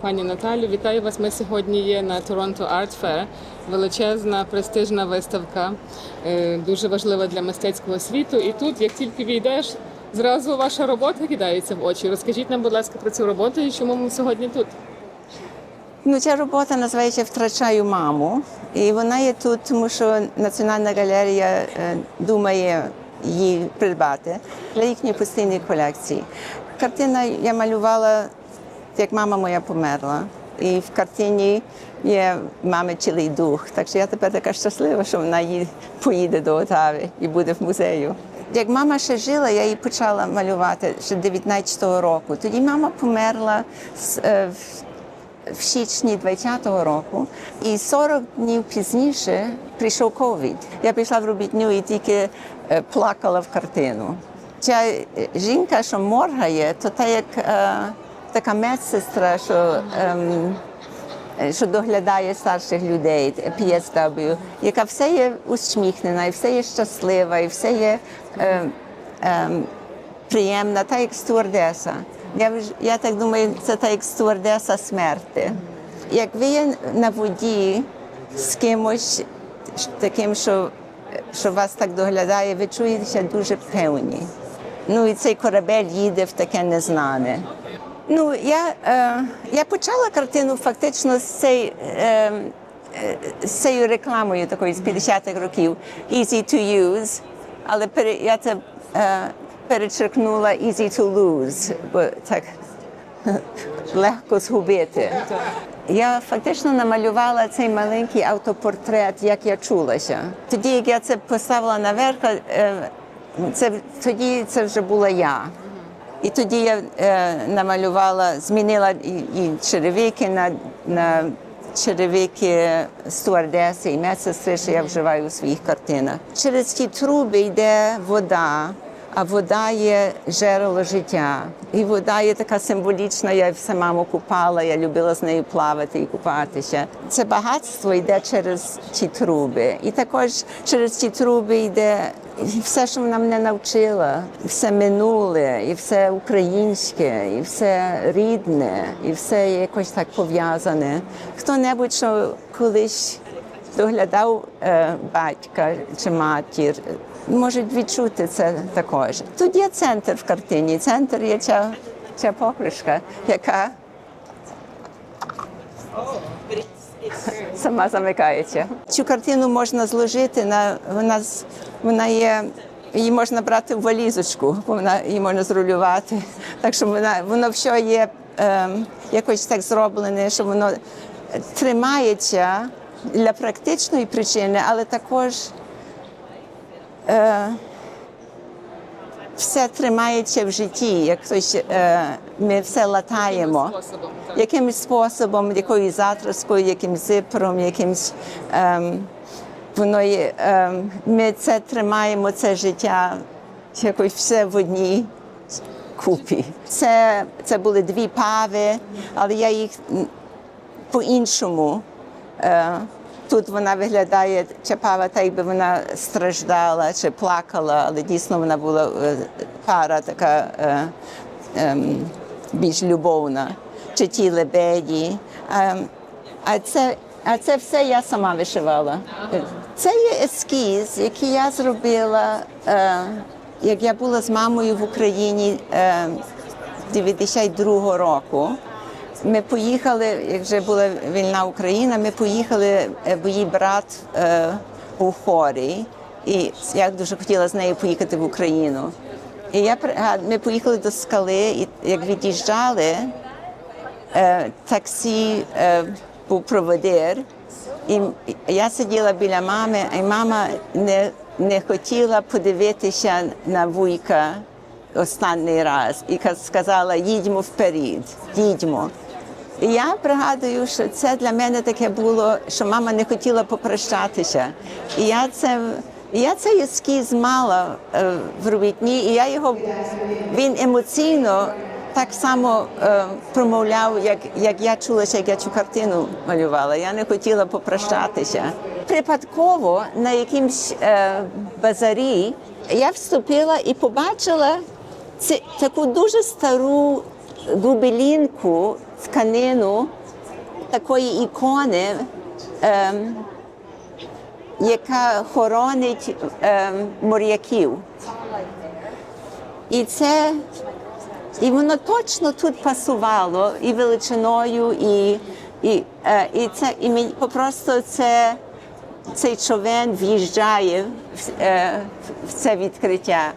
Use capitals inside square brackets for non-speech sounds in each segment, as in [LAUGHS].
Пані Наталю, вітаю вас. Ми сьогодні є на Toronto Art Fair. Величезна престижна виставка, е, дуже важлива для мистецького світу. І тут, як тільки війдеш, зразу ваша робота кидається в очі. Розкажіть нам, будь ласка, про цю роботу і чому ми сьогодні тут. Ну, ця робота називається Втрачаю маму. І вона є тут, тому що Національна галерія е, думає її придбати для їхньої постійної колекції. Картина я малювала, як мама моя померла. І в картині є мами цілий дух. Так що я тепер така щаслива, що вона поїде до Отави і буде в музею. Як мама ще жила, я її почала малювати ще 19-го року. Тоді мама померла е, в січні 20-го року, і 40 днів пізніше прийшов ковід. Я пішла в робітню і тільки е, плакала в картину. Ця е, жінка, що моргає, то та як така медсестра, що, ем, що доглядає старших людей, PSW, яка все є усміхнена, і все є щаслива, і все є. Е, ем, приємна, та як стюардеса. Я, я так думаю, це та як стюардеса смерти. Як ви є на воді з кимось таким, що, що вас так доглядає, ви чуєтеся дуже певні. Ну і цей корабель їде в таке незнане. Ну, я, е, я почала картину фактично з цей, е, е, з цією рекламою такою з 50-х років Easy to use, але пере, я це е, перечеркнула Easy to lose, бо так [LAUGHS] легко згубити. Я фактично намалювала цей маленький автопортрет, як я чулася. Тоді, як я це поставила наверх, е, це тоді це вже була я. І тоді я е, намалювала, змінила і, і черевики на, на черевики стюардеси і медсестри, що я вживаю у своїх картинах. Через ті труби йде вода, а вода є джерело життя. І вода є така символічна, я все маму купала, я любила з нею плавати і купатися. Це багатство йде через ті труби. І також через ті труби йде все, що вона мене навчила, все минуле, і все українське, і все рідне, і все якось так пов'язане. Хто-небудь, що колись доглядав е, батька чи матір, можуть відчути це також. Тут є центр в картині. Центр є ця, ця покришка, яка сама замикається. Цю картину можна зложити на вона вона є. Її можна брати в валізочку, бо вона її можна зрулювати. Так що вона воно все є ем, якось так зроблене, що воно тримається для практичної причини, але також е, все тримається в житті. Як хтось е, ми все латаємо Способом. Якимось способом, якоюсь затраскою, якимсь зипром, якимсь ем, воно є, ем, ми це тримаємо, це життя якось все в одній купі. Це, це були дві пави, але я їх по-іншому. Е, Тут вона виглядає ця пава, так якби вона страждала чи плакала, але дійсно вона була е, пара така е, ем, більш любовна, чи ті лебеді. Ем, а це, а це все я сама вишивала. Це є ескіз, який я зробила, е, як я була з мамою в Україні е, 92-го року. Ми поїхали, як вже була вільна Україна, ми поїхали, е, бо її брат е, був хворий, і я дуже хотіла з нею поїхати в Україну. І я ми поїхали до скали, і як від'їжджали, е, таксі е, був проводир, і я сиділа біля мами, і мама не, не хотіла подивитися на вуйка останній раз і ка- сказала: їдьмо вперед, їдьмо. Я пригадую, що це для мене таке було, що мама не хотіла попрощатися. І я це. Я цей ескіз мала е, в робітні, і я його він емоційно так само е, промовляв, як, як я чулася, як я цю картину малювала. Я не хотіла попрощатися. Припадково на якимсь е, базарі я вступила і побачила це, таку дуже стару губелінку, тканину такої ікони, ем, яка хоронить ем, моряків. І це і воно точно тут пасувало і величиною, і, і, е, і це і мені просто це, цей човен в'їжджає в, е, в це відкриття.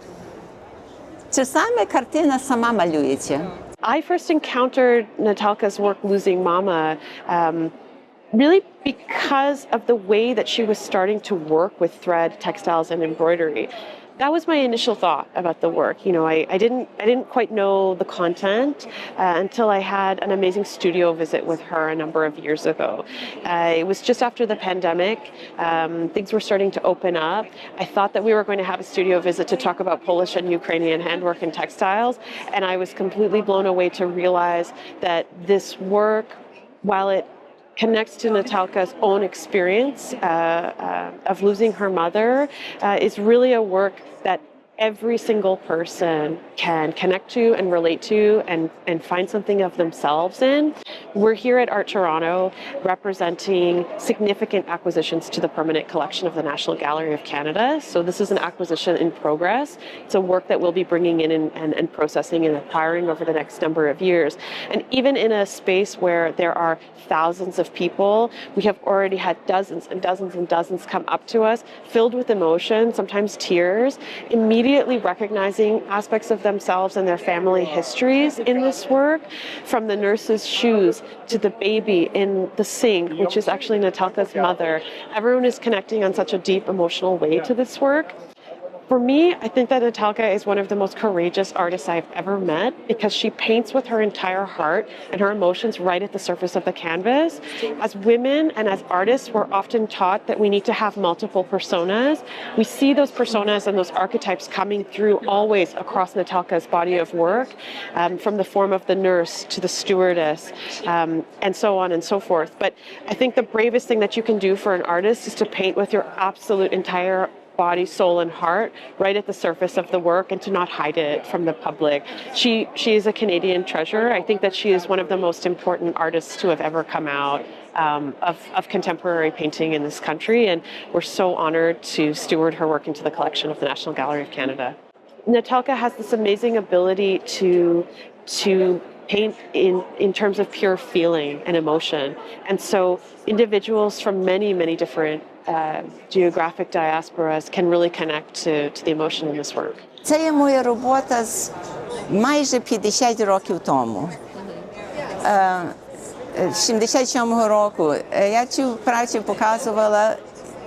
Це саме картина сама малюється. I first encountered Natalka's work, Losing Mama, um, really because of the way that she was starting to work with thread, textiles, and embroidery. That was my initial thought about the work. You know, I, I didn't I didn't quite know the content uh, until I had an amazing studio visit with her a number of years ago. Uh, it was just after the pandemic. Um, things were starting to open up. I thought that we were going to have a studio visit to talk about Polish and Ukrainian handwork and textiles, and I was completely blown away to realize that this work, while it connects to Natalka's own experience uh, uh, of losing her mother, uh, is really a work that every single person can connect to and relate to and, and find something of themselves in. We're here at Art Toronto representing significant acquisitions to the permanent collection of the National Gallery of Canada. So this is an acquisition in progress. It's a work that we'll be bringing in and, and, and processing and acquiring over the next number of years. And even in a space where there are thousands of people, we have already had dozens and dozens and dozens come up to us filled with emotion, sometimes tears, immediately recognizing aspects of themselves and their family histories in this work, from the nurse's shoes to the baby in the sink, which is actually Natalka's mother. Everyone is connecting on such a deep emotional way to this work. For me, I think that Natalka is one of the most courageous artists I've ever met because she paints with her entire heart and her emotions right at the surface of the canvas. As women and as artists, we're often taught that we need to have multiple personas. We see those personas and those archetypes coming through always across Natalka's body of work, um, from the form of the nurse to the stewardess, um, and so on and so forth. But I think the bravest thing that you can do for an artist is to paint with your absolute entire body, soul, and heart right at the surface of the work and to not hide it from the public. She she is a Canadian treasure. I think that she is one of the most important artists to have ever come out um, of, of contemporary painting in this country, and we're so honored to steward her work into the collection of the National Gallery of Canada. Natalka has this amazing ability to to paint in in terms of pure feeling and emotion, and so individuals from many many different uh, geographic diasporas can really connect to, to the emotion in this work. Це є моя робота з майже 50 років тому. Е, е, З 77-го року е, я цю працю показувала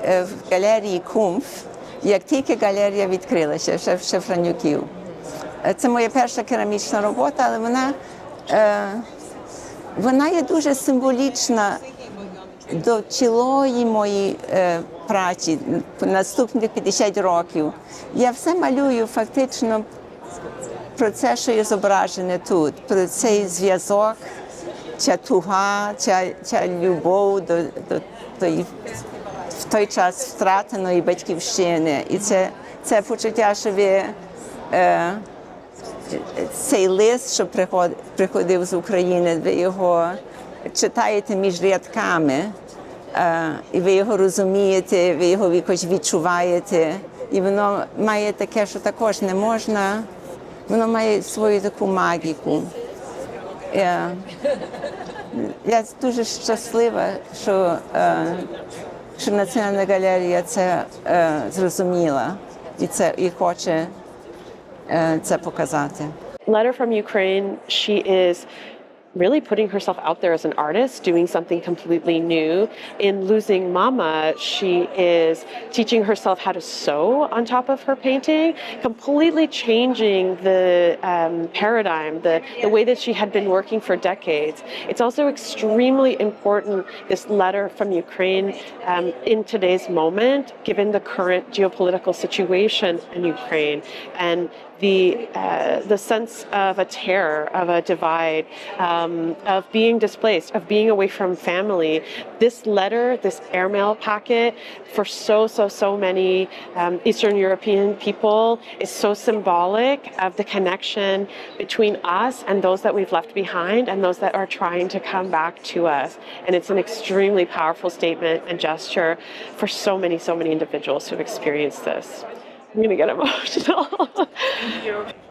е, в галерії Кумф, як тільки галерія відкрилася, ще в Шефранюків. Це моя перша керамічна робота, але вона, вона є дуже символічна до цілої моєї е, праці наступних 50 років. Я все малюю фактично про це, що є зображене тут, про цей зв'язок, ця туга, ця, ця любов до, до, тої в той час втратеної батьківщини. І це, це почуття, що ви е, цей лист, що приход- приходив з України, ви його читаєте між рядками, і ви його розумієте, ви його якось відчуваєте. І воно має таке, що також не можна, воно має свою таку магіку. Е, Я дуже щаслива, що, е, що Національна галерія це е, зрозуміла і, це, і хоче е, це показати. Letter from Ukraine, she is really putting herself out there as an artist, doing something completely new. In Losing Mama, she is teaching herself how to sew on top of her painting, completely changing the um, paradigm, the, the way that she had been working for decades. It's also extremely important, this letter from Ukraine, um, in today's moment, given the current geopolitical situation in Ukraine. And the uh, the sense of a terror, of a divide, um, of being displaced, of being away from family. This letter, this airmail packet, for so so so many um, Eastern European people, is so symbolic of the connection between us and those that we've left behind, and those that are trying to come back to us. And it's an extremely powerful statement and gesture for so many so many individuals who've experienced this. I'm gonna get emotional. [LAUGHS]